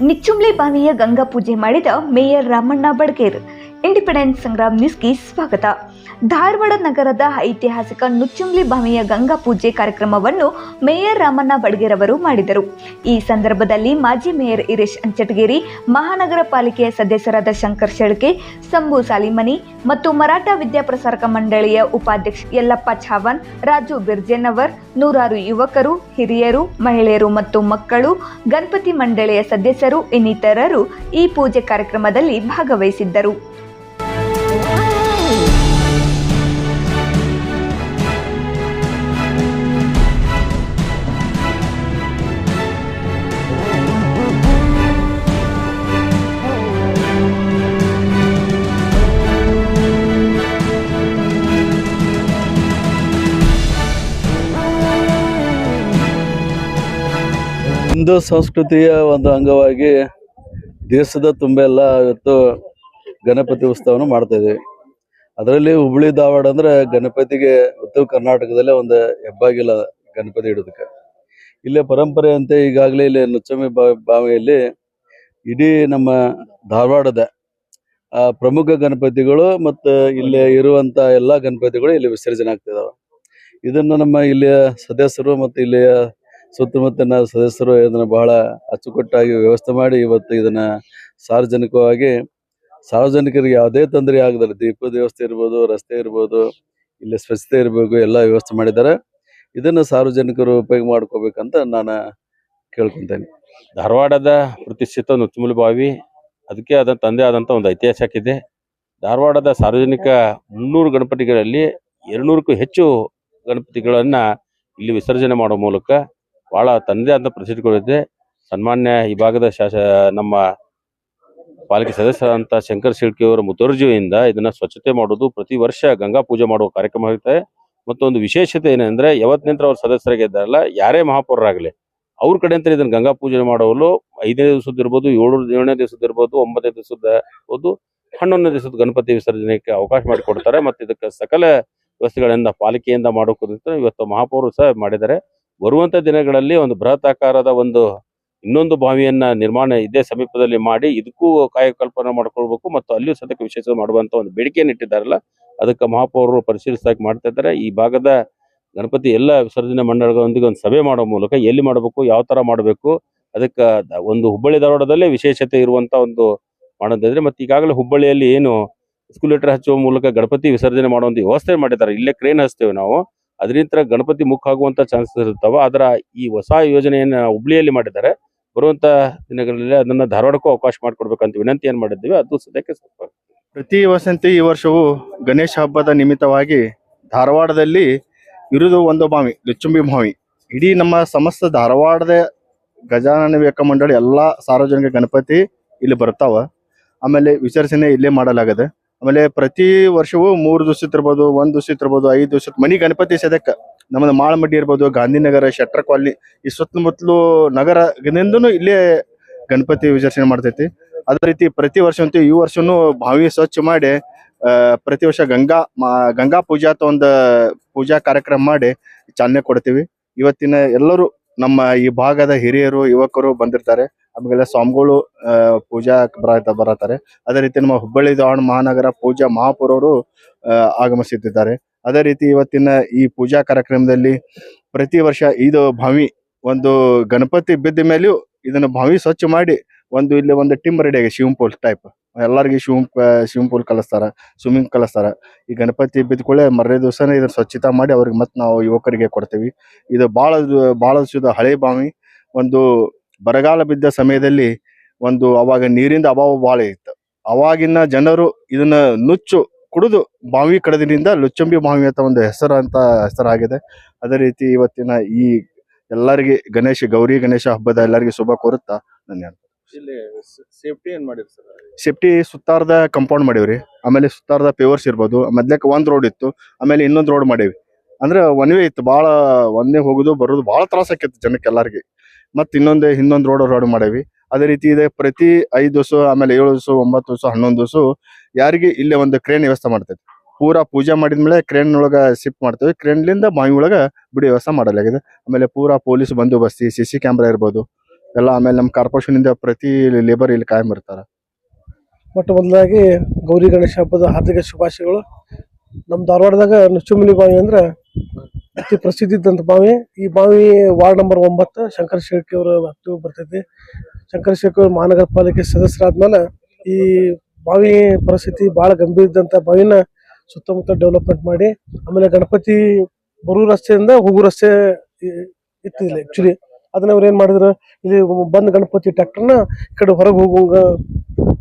ನಿಚ್ಚುಂಬ್ಲಿ ಬಾವಿಯ ಗಂಗಾ ಪೂಜೆ ಮಾಡಿದ ಮೇಯರ್ ರಾಮಣ್ಣ ಬಡ್ಗೇರ್. ಇಂಡಿಪೆಂಡೆನ್ಸ್ ಸಂಗ್ರಾಮ್ ನ್ಯೂಸ್ಗೆ ಸ್ವಾಗತ. ಧಾರವಾಡ ನಗರದ ಐತಿಹಾಸಿಕ ನುಚ್ಚುಂಗ್ಲಿ ಭಾವಿಯ ಗಂಗಾ ಪೂಜೆ ಕಾರ್ಯಕ್ರಮವನ್ನು ಮೇಯರ್ ರಾಮಣ್ಣ ಬಡ್ಗೇರ್ ಅವರು ಮಾಡಿದರು. ಈ ಸಂದರ್ಭದಲ್ಲಿ ಮಾಜಿ ಮೇಯರ್ ಇರೇಶ್ ಅಂಚಟಗೇರಿ, ಮಹಾನಗರ ಪಾಲಿಕೆಯ ಸದಸ್ಯರಾದ ಶಂಕರ್ ಶೆಳ್ಕೆ ಸಂಭು ಸಾಲಿಮನಿ ಮತ್ತು ಮರಾಠ ವಿದ್ಯಾಪ್ರಸಾರಕ ಮಂಡಳಿಯ ಉಪಾಧ್ಯಕ್ಷ ಯಲ್ಲಪ್ಪ ಛಾವನ್ ರಾಜು ಬಿರ್ಜೆನವರ್, ನೂರಾರು ಯುವಕರು, ಹಿರಿಯರು, ಮಹಿಳೆಯರು ಮತ್ತು ಮಕ್ಕಳು, ಗಣಪತಿ ಮಂಡಳಿಯ ಸದಸ್ಯರು, ಇನ್ನಿತರರು ಈ ಪೂಜೆ ಕಾರ್ಯಕ್ರಮದಲ್ಲಿ ಭಾಗವಹಿಸಿದ್ದರು. ಹಿಂದೂ ಸಂಸ್ಕೃತಿಯ ಒಂದು ಅಂಗವಾಗಿ ದೇಶದ ತುಂಬೆಲ್ಲ ಇವತ್ತು ಗಣಪತಿ ಉತ್ಸವನ ಮಾಡ್ತಾ ಇದೀವಿ. ಅದರಲ್ಲಿ ಹುಬ್ಳಿ ಧಾರವಾಡ ಅಂದ್ರೆ ಗಣಪತಿಗೆ ಉತ್ತರ ಕರ್ನಾಟಕದಲ್ಲೇ ಒಂದು ಹೆಬ್ಬಾಗಿಲ್ಲ ಗಣಪತಿ ಇಡೋದಕ್ಕೆ. ಇಲ್ಲೇ ಪರಂಪರೆ ಅಂತ ಈಗಾಗಲೇ ಇಲ್ಲಿ ನುಚ್ಚಮ್ಮಿ ಬಾವಿಯಲ್ಲಿ ಇಡೀ ನಮ್ಮ ಧಾರವಾಡದ ಪ್ರಮುಖ ಗಣಪತಿಗಳು ಮತ್ತು ಇಲ್ಲಿ ಇರುವಂತ ಎಲ್ಲಾ ಗಣಪತಿಗಳು ಇಲ್ಲಿ ವಿಸರ್ಜನೆ ಆಗ್ತಿದಾವೆ ಇದನ್ನ ನಮ್ಮ ಇಲ್ಲಿಯ ಸದಸ್ಯರು ಮತ್ತು ಇಲ್ಲಿಯ ಸುತ್ತಮುತ್ತಲಿನ ಸದಸ್ಯರು ಇದನ್ನ ಬಹಳ ಅಚ್ಚುಕಟ್ಟಾಗಿ ವ್ಯವಸ್ಥೆ ಮಾಡಿ ಇವತ್ತು ಇದನ್ನ ಸಾರ್ವಜನಿಕವಾಗಿ, ಸಾರ್ವಜನಿಕರಿಗೆ ಯಾವುದೇ ತೊಂದರೆ ಆಗದಲ್ಲಿ. ದೀಪದ ವ್ಯವಸ್ಥೆ ಇರ್ಬೋದು, ರಸ್ತೆ ಇರ್ಬೋದು, ಇಲ್ಲಿ ಸ್ವಚ್ಛತೆ ಇರಬೇಕು, ಎಲ್ಲ ವ್ಯವಸ್ಥೆ ಮಾಡಿದ್ದಾರೆ. ಇದನ್ನ ಸಾರ್ವಜನಿಕರು ಉಪಯೋಗ ಮಾಡ್ಕೋಬೇಕಂತ ನಾನು ಕೇಳ್ಕೊತೇನೆ. ಧಾರವಾಡದ ಪ್ರತಿಷ್ಠಿತ ನುಚ್ಚುಮುಲಿ ಬಾವಿ ಅದಕ್ಕೆ ಆದ ತಂದೆ ಆದಂಥ ಒಂದು ಇತಿಹಾಸ ಇದೆ. ಧಾರವಾಡದ ಸಾರ್ವಜನಿಕ ಮುನ್ನೂರು ಗಣಪತಿಗಳಲ್ಲಿ ಎರಡ್ನೂರಕ್ಕೂ ಹೆಚ್ಚು ಗಣಪತಿಗಳನ್ನು ಇಲ್ಲಿ ವಿಸರ್ಜನೆ ಮಾಡೋ ಮೂಲಕ ಬಹಳ ತಂದೆ ಆದ ಪ್ರತಿಷ್ಠೆಗಳಿದೆ ಸನ್ಮಾನ್ಯ ಈ ಭಾಗದ ಶಾಸ, ನಮ್ಮ ಪಾಲಿಕೆ ಸದಸ್ಯರಾದಂಥ ಶಂಕರ್ ಶಿಳ್ಕಿ ಅವರ ಮುತುರ್ಜಿಯಿಂದ ಇದನ್ನ ಸ್ವಚ್ಛತೆ ಮಾಡೋದು, ಪ್ರತಿ ವರ್ಷ ಗಂಗಾ ಪೂಜೆ ಮಾಡುವ ಕಾರ್ಯಕ್ರಮ ಇರುತ್ತೆ. ಮತ್ತೊಂದು ವಿಶೇಷತೆ ಏನಂದ್ರೆ ಯಾವತ್ತಿನಿಂದ ಅವ್ರ ಸದಸ್ಯರಿಗೆ ಇದ್ದಾರಲ್ಲ, ಯಾರೇ ಮಹಾಪೌರರಾಗಲಿ, ಅವ್ರ ಕಡೆ ಅಂತ ಇದನ್ನ ಗಂಗಾ ಪೂಜೆ ಮಾಡೋಲು ಐದನೇ ದಿವಸದ ಇರ್ಬೋದು, ಏಳು, ಏಳನೇ ದಿವಸದ ಇರ್ಬೋದು, ಒಂಬತ್ತನೇ ದಿವಸದ ಇರ್ಬೋದು, ಹನ್ನೊಂದನೇ ದಿವಸದ ಗಣಪತಿ ವಿಸರ್ಜನೆಗೆ ಅವಕಾಶ ಮಾಡಿಕೊಡ್ತಾರೆ. ಮತ್ತೆ ಇದಕ್ಕೆ ಸಕಲ ವ್ಯವಸ್ಥೆಗಳಿಂದ ಪಾಲಿಕೆಯಿಂದ ಮಾಡೋಕ್ಕಿಂತ ಇವತ್ತು ಮಹಾಪೌರರು ಸಹ ಮಾಡಿದ್ದಾರೆ. ಬರುವಂತ ದಿನಗಳಲ್ಲಿ ಒಂದು ಬೃಹತ್ ಆಕಾರದ ಒಂದು ಇನ್ನೊಂದು ಬಾವಿಯನ್ನ ನಿರ್ಮಾಣ ಇದೇ ಸಮೀಪದಲ್ಲಿ ಮಾಡಿ ಇದಕ್ಕೂ ಕಾಯಕಲ್ಪನೆ ಮಾಡ್ಕೊಳ್ಬೇಕು ಮತ್ತು ಅಲ್ಲಿಯೂ ಸದ್ಯಕ್ಕೆ ವಿಶೇಷ ಮಾಡುವಂತ ಒಂದು ಬೇಡಿಕೆಯನ್ನು ಇಟ್ಟಿದ್ದಾರಲ್ಲ, ಅದಕ್ಕೆ ಮಹಾಪೌರರು ಪರಿಶೀಲಿಸಿದಾಗ ಮಾಡ್ತಾ ಇದ್ದಾರೆ. ಈ ಭಾಗದ ಗಣಪತಿ ಎಲ್ಲ ವಿಸರ್ಜನೆ ಮಂಡಳಗಳೊಂದಿಗೆ ಒಂದು ಸಭೆ ಮಾಡೋ ಮೂಲಕ ಎಲ್ಲಿ ಮಾಡಬೇಕು, ಯಾವ ತರ ಮಾಡಬೇಕು, ಅದಕ್ಕೆ ಒಂದು ಹುಬ್ಬಳ್ಳಿ ಧಾರವಾಡದಲ್ಲೇ ವಿಶೇಷತೆ ಇರುವಂತ ಒಂದು ಮಾಡೋದಿದ್ರೆ ಮತ್ತೆ ಈಗಾಗಲೇ ಹುಬ್ಬಳ್ಳಿಯಲ್ಲಿ ಏನು ಸ್ಕೂಲೇಟರ್ ಹಚ್ಚುವ ಮೂಲಕ ಗಣಪತಿ ವಿಸರ್ಜನೆ ಮಾಡುವಂತ ವ್ಯವಸ್ಥೆ ಮಾಡಿದ್ದಾರೆ. ಇಲ್ಲೇ ಕ್ರೇನ್ ಹಚ್ತೇವೆ ನಾವು. ಅದರಿಂದ ಗಣಪತಿ ಮುಖ ಆಗುವಂತ ಚಾನ್ಸಸ್ ಇರ್ತಾವ ಅದರ ಈ ಹೊಸ ಯೋಜನೆಯನ್ನ ಹುಬ್ಳಿಯಲ್ಲಿ ಮಾಡಿದ್ದಾರೆ. ಬರುವಂತ ದಿನಗಳಲ್ಲಿ ಅದನ್ನ ಧಾರವಾಡಕ್ಕೂ ಅವಕಾಶ ಮಾಡಿಕೊಡ್ಬೇಕಂತ ವಿನಂತಿ ಏನ್ ಮಾಡಿದ್ದೀವಿ, ಅದು ಸದ್ಯಕ್ಕೆ ಸ್ವಲ್ಪ ಪ್ರತಿ ವಸಂತಿ ಈ ವರ್ಷವೂ ಗಣೇಶ ಹಬ್ಬದ ನಿಮಿತ್ತವಾಗಿ ಧಾರವಾಡದಲ್ಲಿ ಇರುವುದು ಒಂದು ಬಾವಿ, ಲುಚ್ಚುಂಬಿ ಬಾವಿ. ಇಡೀ ನಮ್ಮ ಸಮಸ್ತ ಧಾರವಾಡದ ಗಜಾನನ ವೇಕ ಮಂಡಳಿ, ಎಲ್ಲಾ ಸಾರ್ವಜನಿಕ ಗಣಪತಿ ಇಲ್ಲಿ ಬರ್ತಾವ. ಆಮೇಲೆ ವಿಸರ್ಜನೆ ಇಲ್ಲೇ ಮಾಡಲಾಗದೆ. ಆಮೇಲೆ ಪ್ರತಿ ವರ್ಷವೂ ಮೂರು ದಿವಸ ಇರ್ಬೋದು ಒಂದ್ ದಿವಸ ಇರ್ಬೋದು ಐದು ದಿವಸ ಮನಿ ಗಣಪತಿ ಸದಕ್ಕ ನಮ್ಮದು ಮಾಳಮಡ್ಡಿ ಇರ್ಬೋದು, ಗಾಂಧಿನಗರ ಶೆಟ್ರ ಕಾಲನಿ, ಈ ಸುತ್ತಮುತ್ತಲು ನಗರದಿಂದನೂ ಇಲ್ಲೇ ಗಣಪತಿ ವಿಸರ್ಜನೆ ಮಾಡ್ತೈತಿ. ಅದೇ ರೀತಿ ಪ್ರತಿ ವರ್ಷ ಅಂತೂ ಈ ವರ್ಷನೂ ಬಾವಿ ಸ್ವಚ್ಛ ಮಾಡಿ ಪ್ರತಿ ವರ್ಷ ಗಂಗಾ ಗಂಗಾ ಪೂಜಾ ಅಥವಾ ಒಂದು ಪೂಜಾ ಕಾರ್ಯಕ್ರಮ ಮಾಡಿ ಚಾಲನೆ ಕೊಡ್ತೀವಿ. ಇವತ್ತಿನ ಎಲ್ಲರೂ ನಮ್ಮ ಈ ಭಾಗದ ಹಿರಿಯರು, ಯುವಕರು ಬಂದಿರ್ತಾರೆ. ಆಮೇಲೆ ಸ್ವಾಮಿಗಳು ಪೂಜಾ ಬರತ ಬರತಾರೆ ಅದೇ ರೀತಿ ನಮ್ಮ ಹುಬ್ಬಳ್ಳಿ ಧಾರವಾಡ ಮಹಾನಗರ ಪೂಜಾ ಮಹಾಪುರವರು ಆಗಮಿಸುತ್ತಿದ್ದಾರೆ ಅದೇ ರೀತಿ ಇವತ್ತಿನ ಈ ಪೂಜಾ ಕಾರ್ಯಕ್ರಮದಲ್ಲಿ ಪ್ರತಿ ವರ್ಷ ಇದು ಭಾವಿ ಒಂದು ಗಣಪತಿ ಬಿದ್ದ ಮೇಲೆಯೂ ಇದನ್ನು ಭಾವಿ ಸ್ವಚ್ಛ ಮಾಡಿ ಒಂದು ಇಲ್ಲಿ ಒಂದು ಟಿಮ್ ರೆಡಿ ಆಗಿ ಶಿವಂ ಪೂಲ್ ಟೈಪ್ ಎಲ್ಲರಿಗೂ ಶಿವಂ ಶಿವಂ ಪೂಲ್ ಕಲಿಸ್ತಾರ ಸ್ವಿಮ್ಮಿಂಗ್ ಕಲಿಸ್ತಾರ. ಈ ಗಣಪತಿ ಬಿದ್ಕೊಳ್ಳೆ ಮರ್ರೆ ದಿವಸನೇ ಇದನ್ನ ಸ್ವಚ್ಛತಾ ಮಾಡಿ ಅವ್ರಿಗೆ ಮತ್ತೆ ನಾವು ಯುವಕರಿಗೆ ಕೊಡ್ತೀವಿ. ಇದು ಭಾಳ ಭಾಳ ಹಳೆ ಭಾವಿ ಒಂದು ಬರಗಾಲ ಬಿದ್ದ ಸಮಯದಲ್ಲಿ ಒಂದು ಅವಾಗ ನೀರಿಂದ ಅಭಾವ ಬಹಳ ಇತ್ತು. ಅವಾಗಿನ ಜನರು ಇದನ್ನ ನುಚ್ಚು ಕುಡಿದು ಬಾವಿ ಕಡದಿನಿಂದ ಲುಚ್ಚಂಬಿ ಬಾವಿ ಅಂತ ಒಂದು ಹೆಸರು ಅಂತ ಹೆಸರಾಗಿದೆ. ಅದೇ ರೀತಿ ಇವತ್ತಿನ ಈ ಎಲ್ಲರಿಗೆ ಗಣೇಶ ಗೌರಿ ಗಣೇಶ ಹಬ್ಬದ ಎಲ್ಲರಿಗೆ ಶುಭ ಕೋರುತ್ತಾ ನಾನು ಹೇಳ್ತೀನಿ. ಇಲ್ಲಿ ಸೇಫ್ಟಿ ಏನ್ ಮಾಡಿರಿ ಸರ್ ಸೇಫ್ಟಿ ಸುತ್ತಾರದ ಕಂಪೌಂಡ್ ಮಾಡೀವ್ರಿ. ಆಮೇಲೆ ಸುತ್ತಾರದ ಪೇವರ್ಸ್ ಇರ್ಬೋದು. ಮೊದ್ಲಕ್ಕೆ ಒಂದ್ ರೋಡ್ ಇತ್ತು ಆಮೇಲೆ ಇನ್ನೊಂದ್ ರೋಡ್ ಮಾಡೇವಿ. ಅಂದ್ರೆ ಒನ್ ವೇ ಇತ್ತು. ಬಹಳ ಒಂದೇ ಹೋಗುದು ಬರೋದು ಬಹಳ ತ್ರಾಸ ಆಕೈತಿ ಜನಕ್ಕೆ ಎಲ್ಲಾರ್ಗಿ ಮತ್ ಇನ್ನೊಂದೇ ಹಿಂದೊಂದು ರೋಡ್ ರೋಡ್ ಮಾಡೇವಿ. ಅದೇ ರೀತಿ ಇದೆ, ಪ್ರತಿ ಐದು ದಿವಸ, ಆಮೇಲೆ ಏಳು ದಿವಸ, ಒಂಬತ್ತು ದಿವಸ, ಹನ್ನೊಂದು ದಿವಸ ಯಾರಿಗೆ ಇಲ್ಲೇ ಒಂದು ಕ್ರೇನ್ ವ್ಯವಸ್ಥೆ ಮಾಡ್ತೈತಿ ಪೂರಾ ಪೂಜೆ ಮಾಡಿದ್ಮೇಲೆ ಕ್ರೇನ್ ಒಳಗ ಶಿಫ್ಟ್ ಮಾಡ್ತೇವೆ. ಕ್ರೇನ್ಲಿಂದ ಬಾವಿ ಒಳಗ ಬಿಡಿ ವ್ಯವಸ್ಥೆ ಮಾಡಲಾಗಿದೆ. ಆಮೇಲೆ ಪೂರಾ ಪೊಲೀಸ್ ಬಂದೋಬಸ್ತಿ ಸಿ ಸಿ ಕ್ಯಾಮ್ರಾ ಇರ್ಬೋದು. ಎಲ್ಲ ಆಮೇಲೆ ನಮ್ಮ ಕಾರ್ಪೊರೇಷನ್ ಇಂದ ಪ್ರತಿ ಲೇಬರ್ ಇಲ್ಲಿ ಕಾಯಂ ಇರ್ತಾರ. ಮೊಟ್ಟ ಮೊದಲಾಗಿ ಗೌರಿ ಗಣೇಶ ಹಬ್ಬದ ಹಾರ್ದಿಕ ಶುಭಾಶಯಗಳು. ನಮ್ಮ ಧಾರವಾಡದಾಗ ನುಚ್ಚುಮಲಿ ಬಾವಿ ಅಂದ್ರೆ ಅತಿ ಪ್ರಸಿದ್ಧ ಇದ್ದಂಥ ಬಾವಿ. ಈ ಬಾವಿ ವಾರ್ಡ್ ನಂಬರ್ ಒಂಬತ್ತು ಶಂಕರ ಶೆಟ್ಟಿ ಅವರ ವ್ಯಾಪ್ತಿಗೆ ಬರ್ತೈತಿ. ಶಂಕರ ಶೆಟ್ಟಿ ಅವರು ಮಹಾನಗರ ಪಾಲಿಕೆ ಸದಸ್ಯರಾದ್ಮೇಲೆ ಈ ಬಾವಿ ಪರಿಸ್ಥಿತಿ ಬಹಳ ಗಂಭೀರ ಇದ್ದಂಥ ಬಾವಿನ ಸುತ್ತಮುತ್ತ ಡೆವಲಪ್ಮೆಂಟ್ ಮಾಡಿ, ಆಮೇಲೆ ಗಣಪತಿ ಬರು ರಸ್ತೆಯಿಂದ ಹೋಗು ರಸ್ತೆ ಇತ್ತು ಇತ್ತಿಲ್ಲ ಆ್ಯಕ್ಚುಲಿ ಅದನ್ನ ಅವ್ರು ಏನು ಮಾಡಿದ್ರು, ಇಲ್ಲಿ ಬಂದ್ ಗಣಪತಿ ಟ್ರ್ಯಾಕ್ಟರ್ನ ಈ ಕಡೆ ಹೊರಗೆ ಹೋಗುವಂಗ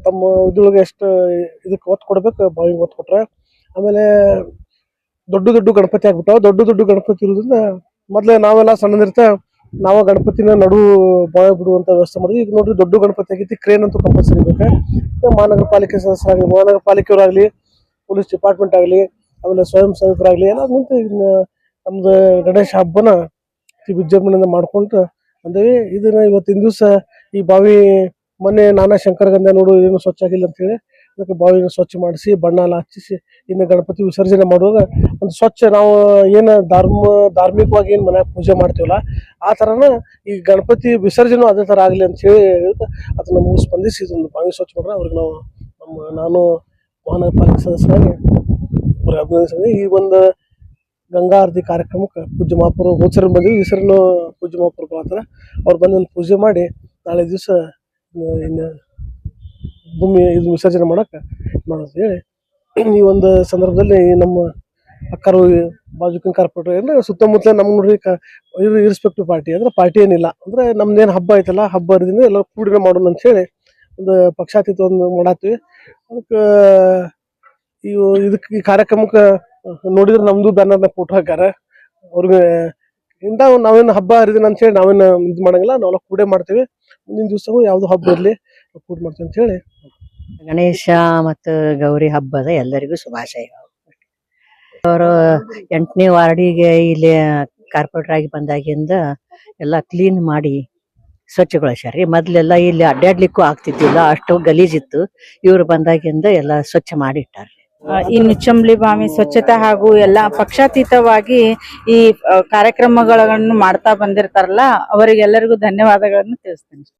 ತಮ್ಮ ಇದ್ರೊಳಗೆ ಎಷ್ಟು ಇದಕ್ಕೆ ಒತ್ತು ಕೊಡ್ಬೇಕು, ಬಾವಿಗೆ ಒತ್ತು ಕೊಟ್ರೆ. ಆಮೇಲೆ ದೊಡ್ಡ ದೊಡ್ಡ ಗಣಪತಿ ಆಗ್ಬಿಟ್ಟಾವ. ದೊಡ್ಡ ದೊಡ್ಡ ಗಣಪತಿ ಇರೋದ್ರಿಂದ ಮೊದ್ಲೇ ನಾವೆಲ್ಲ ಸಣ್ಣದಿರ್ತ ನಾವು ಗಣಪತಿನ ನಡು ಬಾಯ್ ಬಿಡುವಂತ ವ್ಯವಸ್ಥೆ ಮಾಡಿದ್ವಿ. ಈಗ ನೋಡ್ರಿ ದೊಡ್ಡ ಗಣಪತಿ ಆಗೈತಿ ಕ್ರೇನ್ ಅಂತೂ ಕಂಪಲ್ಸರಿ ಬೇಕು. ಮಹಾನಗರ ಪಾಲಿಕೆ ಸದಸ್ಯರಾಗಲಿ ಮಹಾನಗರ ಪಾಲಿಕೆಯವರಾಗ್ಲಿ ಪೊಲೀಸ್ ಡಿಪಾರ್ಟ್ಮೆಂಟ್ ಆಗಲಿ, ಆಮೇಲೆ ಸ್ವಯಂ ಸೇವಕರಾಗ್ಲಿ ಎಲ್ಲ ನಿಂತು ನಮ್ದು ಗಣೇಶ ಹಬ್ಬನ ವಿಜೃಂಭಣೆಯಿಂದ ಮಾಡ್ಕೊಂಡು ಬಂದೇವಿ. ಇದನ್ನ ಇವತ್ತಿನ ದಿವಸ ಈ ಬಾವಿ ಮೊನ್ನೆ ನಾನಾ ಶಂಕರ ಗಂಧ ನೋಡು, ಏನು ಸ್ವಚ್ಛ ಆಗಿಲ್ಲ ಅಂತ ಹೇಳಿ ಅದಕ್ಕೆ ಬಾವಿನ ಸ್ವಚ್ಛ ಮಾಡಿಸಿ ಬಣ್ಣ ಎಲ್ಲ ಹಚ್ಚಿಸಿ, ಇನ್ನು ಗಣಪತಿ ವಿಸರ್ಜನೆ ಮಾಡುವಾಗ ಒಂದು ಸ್ವಚ್ಛ ನಾವು ಏನು ಧರ್ಮ, ಧಾರ್ಮಿಕವಾಗಿ ಏನು ಮನ್ಯಾಗ ಪೂಜೆ ಮಾಡ್ತೀವಲ್ಲ, ಆ ಥರನ ಈ ಗಣಪತಿ ವಿಸರ್ಜನೆ ಅದೇ ಥರ ಆಗಲಿ ಅಂತ ಹೇಳಿ ಅದು ನಮಗೆ ಸ್ಪಂದಿಸಿ, ಇದೊಂದು ಬಾವಿ ಸ್ವಚ್ಛ ಮಾಡ್ರೆ ಅವ್ರಿಗೆ ನಾವು ನಮ್ಮ, ನಾನು ಮಹಾನಗರ ಪಾಲಿಕೆ ಸದಸ್ಯರಾಗಿ ಅವ್ರಿಗೆ ಅಭಿನಂದಿಸಿದೆ ಈ ಒಂದು ಗಂಗಾ ಆರತಿ ಕಾರ್ಯಕ್ರಮಕ್ಕೆ ಪೂಜ್ಯ ಮಹಾಪುರ ಹೋದ್ಸರಿ ಬಂದ್ವಿ ಈ ಪೂಜ್ಯ ಮಹಾಪುರ ಅವ್ರು ಬಂದು ಒಂದು ಪೂಜೆ ಮಾಡಿ, ನಾಳೆ ದಿವಸ ಇನ್ನು ಭೂಮಿ ಇದು ವಿಸರ್ಜನೆ ಮಾಡೋಕೆ ಮಾಡೋದು ಹೇಳಿ, ಈ ಒಂದು ಸಂದರ್ಭದಲ್ಲಿ ನಮ್ಮ ಅಕ್ಕರು ಬಾಜುಕಿನ ಕಾರ್ಪೊರೇಟರ್ ಅಂದ್ರೆ ಸುತ್ತಮುತ್ತಲ ನಮ್ಮ ನೋಡ್ರಿ ಇರ್ಸ್ಪೆಕ್ಟಿವ್ ಪಾರ್ಟಿ ಅಂದ್ರೆ ಪಾರ್ಟಿ ಏನಿಲ್ಲ. ಅಂದ್ರೆ ನಮ್ದೇನು ಹಬ್ಬ ಐತಲ್ಲ ಹಬ್ಬ ಹರಿದಿನ ಎಲ್ಲ ಕೂಡಿನ ಮಾಡೋಣ ಅಂತ ಹೇಳಿ ಒಂದು ಪಕ್ಷಾತೀತ ಒಂದು ಮಾಡಾತ್ವಿ ಅದಕ್ಕೆ ಈ ಇದಕ್ಕೆ ಈ ಕಾರ್ಯಕ್ರಮಕ್ಕೆ ನೋಡಿದ್ರೆ ನಮ್ಮದು ಬ್ಯಾನರ್ನ ಫೋಟೋ ಹಾಕ್ಯಾರ. ಅವ್ರಿಗೆ ಇಂಥ ನಾವೇನು ಹಬ್ಬ ಹರಿದಿನ ಅಂತೇಳಿ ನಾವೇನು ಇದು ಮಾಡಂಗಿಲ್ಲ, ನಾವೆಲ್ಲ ಕೂಡೇ ಮಾಡ್ತೀವಿ. ಮುಂದಿನ ದಿವಸವೂ ಯಾವುದು ಹಬ್ಬ ಇರಲಿ. ಕೂಡ್ ಮಾಡ್ತೀವಿ ಅಂತ ಹೇಳಿ. ಗಣೇಶ ಮತ್ತು ಗೌರಿ ಹಬ್ಬದ ಎಲ್ಲರಿಗೂ ಶುಭಾಶಯಗಳು ಅವರು ಎಂಟನೇ ವಾರ್ಡಿಗೆ ಇಲ್ಲಿ ಕಾರ್ಪೊರೇಟರ್ ಆಗಿ ಬಂದಾಗಿಂದ ಎಲ್ಲ ಕ್ಲೀನ್ ಮಾಡಿ ಸ್ವಚ್ಛಗೊಳಿಸ್ಯಾರ ರೀ ಮೊದಲೆಲ್ಲ ಇಲ್ಲಿ ಅಡ್ಡಾಡ್ಲಿಕ್ಕೂ ಆಗ್ತಿದ್ದಿಲ್ಲ ಅಷ್ಟು ಗಲೀಜಿತ್ತು. ಇವರು ಬಂದಾಗಿಂದ ಎಲ್ಲ ಸ್ವಚ್ಛ ಮಾಡಿ ಆ, ಈ ನುಚ್ಚಂಬ್ಲಿ ಬಾವಿ ಸ್ವಚ್ಛತೆ ಹಾಗೂ ಎಲ್ಲ ಪಕ್ಷಾತೀತವಾಗಿ ಈ ಕಾರ್ಯಕ್ರಮಗಳನ್ನು ಮಾಡ್ತಾ ಬಂದಿರ್ತಾರಲ್ಲ ಅವರಿಗೆಲ್ಲರಿಗೂ ಧನ್ಯವಾದಗಳನ್ನು ತಿಳಿಸ್ತೇನೆ.